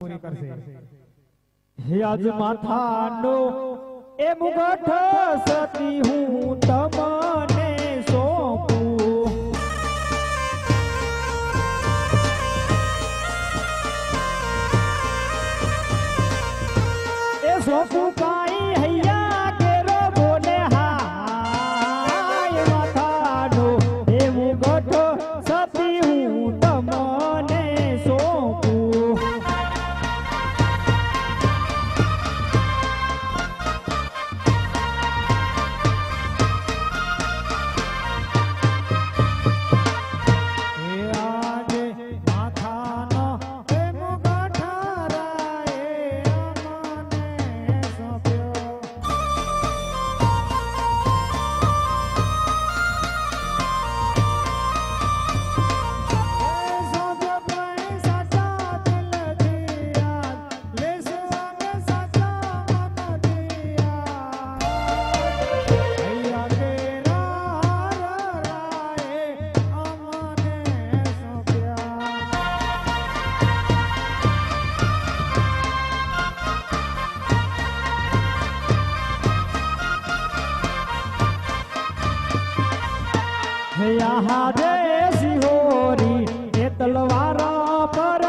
પૂરી કરશે. હે આજ માથાનો એ મુગઠ સતી હું તમને સોંપું. એ સોંપું કાઈ હૈયા હે આહા રે સિહોરી એ તલવારા પર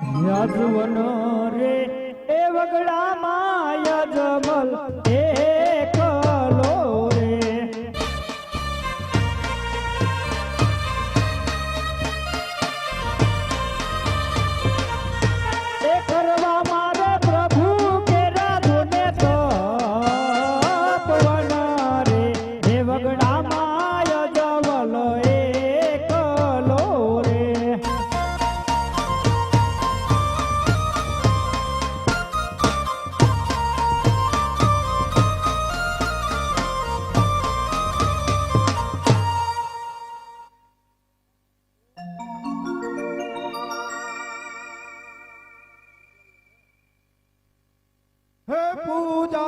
યજવન રે એ વગડામાં યજમલ પૂજા